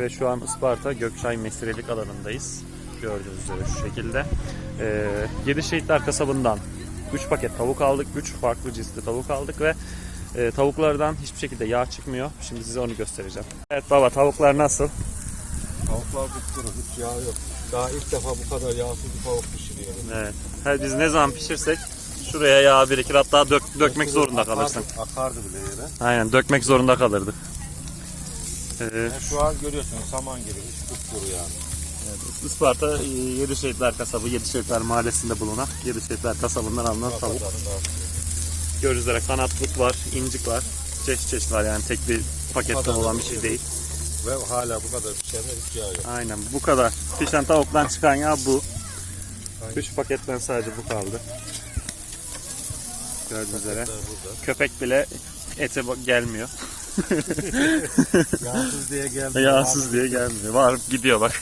Evet şu an Isparta Gökçay Mesirelik alanındayız. Gördüğünüz üzere şu şekilde. Ee, Yedi Şehitler kasabından 3 paket tavuk aldık. 3 farklı cinsli tavuk aldık ve e, tavuklardan hiçbir şekilde yağ çıkmıyor. Şimdi size onu göstereceğim. Evet baba tavuklar nasıl? Tavuklar kupkuru, hiç yağ yok. Daha ilk defa bu kadar yağsız bir tavuk pişiriyorum. Evet. Her biz ne zaman pişirsek şuraya yağ birikir hatta dök, dökmek zorunda kalırsın. Akardı, akardı bile yere. Aynen dökmek zorunda kalırdı. Yani şu an görüyorsunuz saman gibi kupkuru yani. Isparta e, Yedi Şehitler kasabı, Yedi Şehitler mahallesinde bulunan Yedi Şehitler kasabından alınan tavuk. Gördüğünüz üzere kanatlık var, incik var. Çeşit çeşit var yani tek bir pakette olan bir şey değil. Ve hala bu kadar pişenler hiç yağ yok. Aynen bu kadar. Pişen tavuktan çıkan yağ bu. 3 paketten sadece bu kaldı. Gördüğünüz üzere. Köpek bile ete gelmiyor. Yağsız diye geldi. Yağsız diye gelmiyor. Var gidiyor bak.